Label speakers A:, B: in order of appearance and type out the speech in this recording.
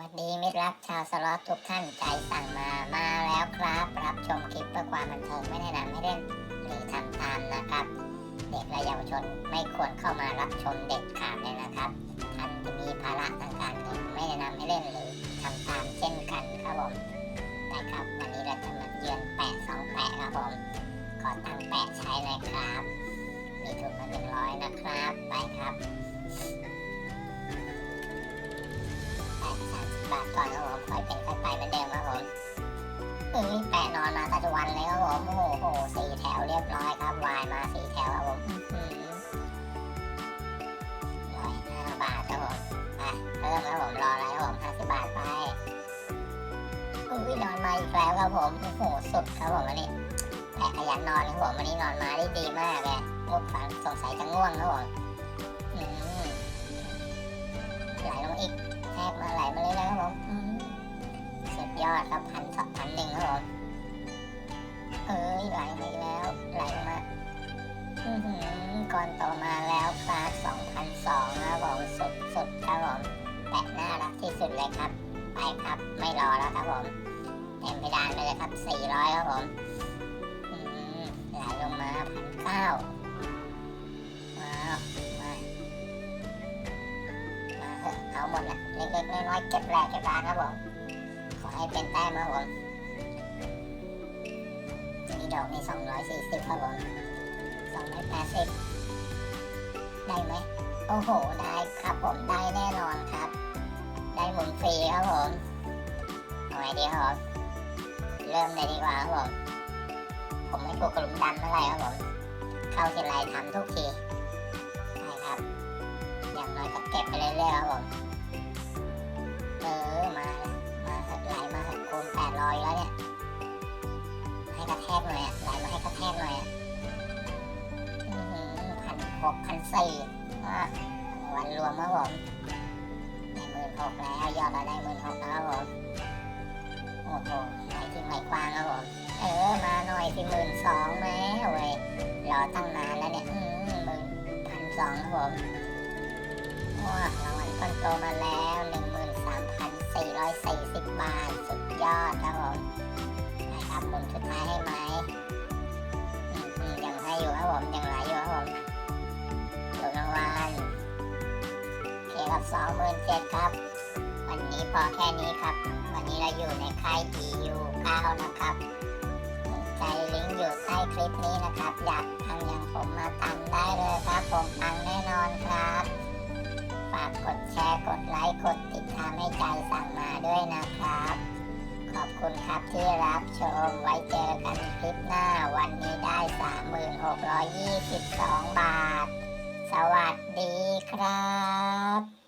A: วัสดีมิตรรักชาวสล็อตทุกท่านใจสั่งมา มาแล้วครับ รับชมคลิปเพื่อความบันเทิงไม่แนะนำให้เล่นหรือทำตามนะครับ เด็กและเยาวชนไม่ควรเข้ามารับชมเด็ดขาดเลยนะครับท่านจะมีภาระทางการเงินไม่แนะนำให้เล่นหรือทำตามเช่นกันครับผมได้ครับวันนี้เราจะมาเยือนแปะสองแปะครับผมขอตั้งแปะใช้เลยครับ เอ้แปะนอนมาปัจจุบันเลยครับผมโอ้โหสี่แถวเรียบร้อยครับวายมาสี่แถวครับผมร้อยห้าบาทครับผมไปเพิ่มครับผมรออะไรครับผมห้าสิบบาทไปอุ้ยนอนมาอีกแล้วครับผมโอ้โหสุดครับผมวันนี้แปะขยันนอนครับผมวันนี้นอนมาได้ดีมากเลยงบฝังสงสัยจะง่วงครับผมไหลลงอีกแทกมาไหลมาเลยนะครับผม ยอดครับพันสองพันหนึ่งครับผมเอ้ยไหลมาแล้วไหลลงมาอือหือก่อนโตมาแล้วครับสองพันสองครับผมสุดสุดครับผมแปะน่ารักที่สุดเลยครับ ไปครับไม่รอแล้วครับผมเต็มเพดานไปเลยครับสี่ร้อยครับผมอืมไหลลงมาพันเก้าว้าวมามาเถอะเอาหมดแหละเล็กๆน้อยๆเก็บแหลกเก็บร้านครับผม ให้เป็นแต้มครับผมนี่ดอกนี่สองร้อยสี่สิบครับผมสองร้อยแปดสิบได้ไหมโอ้โห ได้ครับผม ได้แน่นอนครับ ได้หมุนฟรีครับผมเอาไงดีครับ เริ่มเลยดีกว่าครับผม ผมไม่ถูกกระหลุมดำเท่าไหร่ครับผม เข้าทีไรทำทุกทีใช่ครับ อย่างน้อยก็เก็บไปเรื่อยๆครับผม กระแทกหน่อยอะไหลมาให้กระแทกหน่อยอะพันหกพันสี่อะวันรวมครับผมได้หมื่นหกแล้วยอดเราได้หมื่นหกแล้วครับผมโอ้โหไหลที่ไหลกว้างครับผมเออมาหน่อยที่หมื่นสองแม่เว้ยรอตั้งนานแล้วเนี่ยหมื่นพันสองครับผมว้ารางวัลก้อนโตมาแล้ว13,440บาทสุดยอดครับผมับหมุนสุดท้ายให้ไหมยังให้อยู่ครับผมยังไหลอยู่ครับผมถูกรางวัลโอเคครับ27,000ครับ วันนี้พอแค่นี้ครับ วันนี้เราอยู่ในค่าย EU 9นะครับใจลิงก์อยู่ใต้คลิปนี้นะครับ อยากทำอย่างผมมาทำได้เลยครับผมตังแน่นอนครับ ฝากกดแชร์กดไลค์กดติดตามให้ใจสั่งมาด้วยนะครับ คุณครับที่รับชม ไว้เจอกันคลิปหน้า วันนี้ได้ 3622 บาท สวัสดีครับ